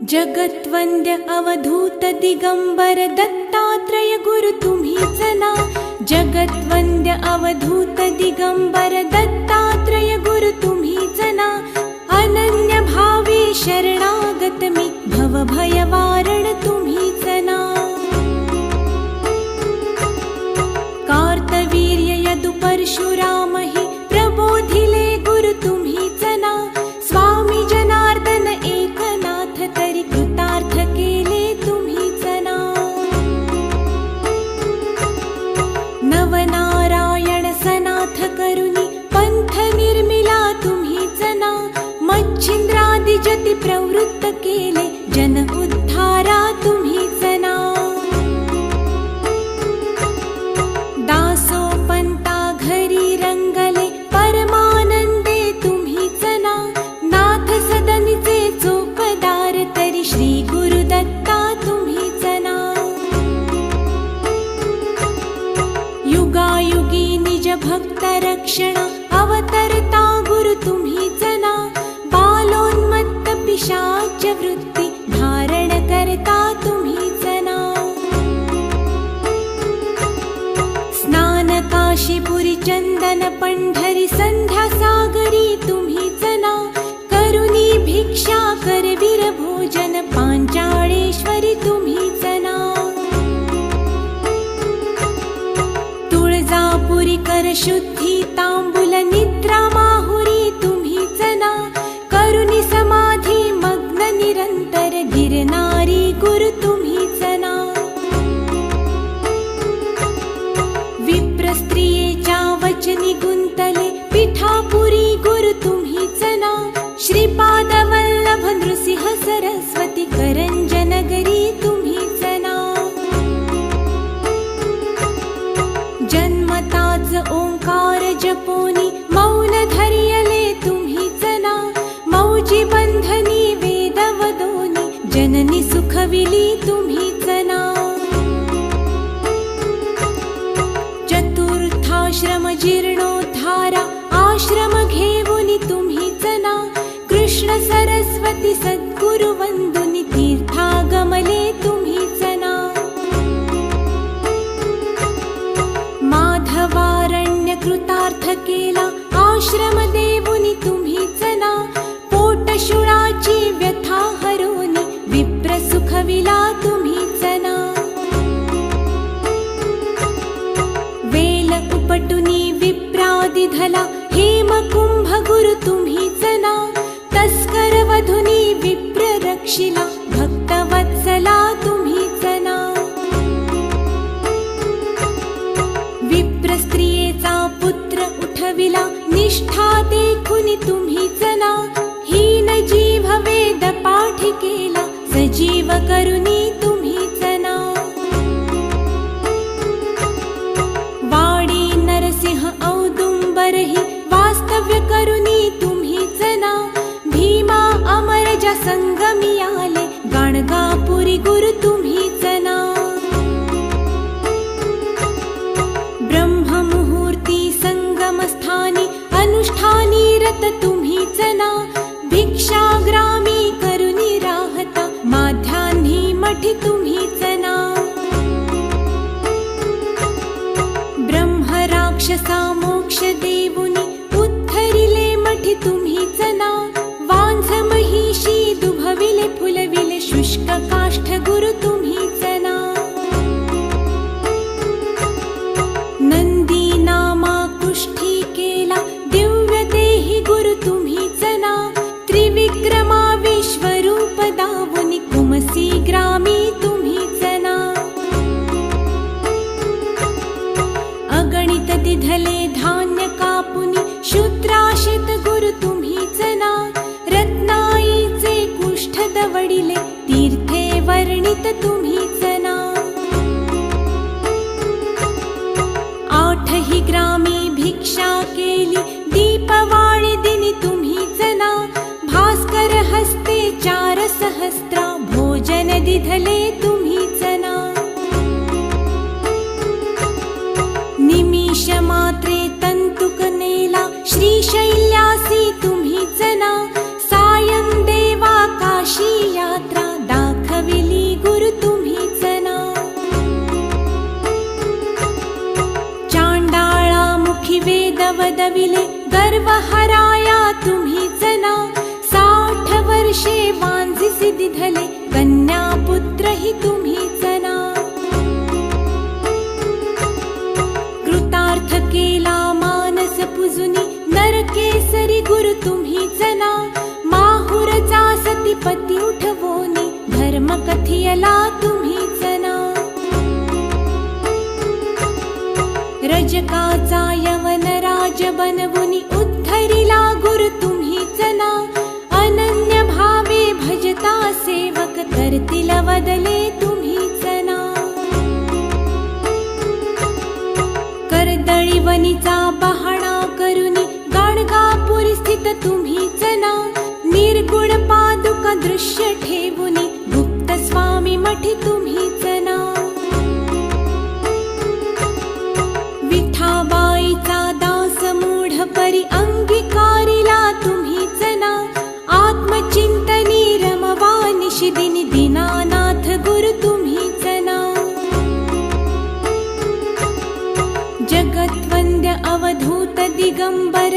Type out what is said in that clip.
जगत्वन्द्य अवधूत दिगम्बर दत्तात्रय गुरु तुम्ही जना। जगत्वन्द्य अवधूत दिगम्बर दत्तात्रय गुरु तु जना। अनन्यभावे शरणागतमि भव तुम्ही सना कार्तवीर्य यदुपरशुरा केले जन उद्धारा तुम्हीच ना दासो पंता घरी रंगले परमानंदे तुम्हीच ना नाथ सदनचे चोपदार तरी श्री गुरुदत्ता तुम्हीच ना युगायुगी निज भक्त रक्षण अवतर वृत्ती धारण करता तुम्हीच नाव स्नान काशीपुरी चंदन पंढरी संध्या सागरी तुम्हीच नाव करुणी भिक्षा करवीर भोजन पांचाळेश्वरी तुम्हीच नाव तुळजापुरी कर शुद्धी तांबू सरस्वती करंजनगरी तुम्हीच नाव जन्मताच ओंकार जपून पटुनी विप्रादि धला हेम कुंभ गुरु तुम्ही जना। तस्कर वधुनी विप्र रक्षिला भक्त वत्सला तुम्ही जना। विप्र स्त्रियेचा पुत्र उठविला निष्ठा देखुनी तुम्ही जना। हीन जीव वेद पाठ केला सजीव करुनी पाठी तुम्हीच नाव ब्रह्म राक्षसामोक्ष देवूनि उत्थरिले मठी तुम्हीच नाव वांझ महिषी दुभविले फुलविले शुष्कका। तुम्हीच ना. आठही ग्रामी भिक्षा केली दीपवाळी दिनी तुम्हीच ना. भास्कर हस्ते चार सहस्त्रा भोजन दिधले तुम्हीच ना. निमिष मात्रे तंतुक नेला श्रीशैल्यासी तुम्हीच ना. वदविले गर्व हराया तुम्ही जना. साठ वर्षे वांझिसी दिधले कन्या पुत्र ही तुम्ही जना. कृतार्थ केला मानस पुजुनी नरकेसरी गुरु तुम्ही जना. माहुर सती पती उठवोनी धर्म कथियला तुम्ही जना. रजकाचा यवन बनवुनी उद्धरिला गुरु तुम्ही जना. अनन्य भावे भजता सेवक करतील वदले तुम्ही जना. करदळी वनीचा पहाणा करुनी गाणगापुरी स्थित तुम्ही जना. निर्गुण पादुका दृश्य ठेवुनी गुप्त स्वामी मठी तुम्हीच अवधूत दिगंबर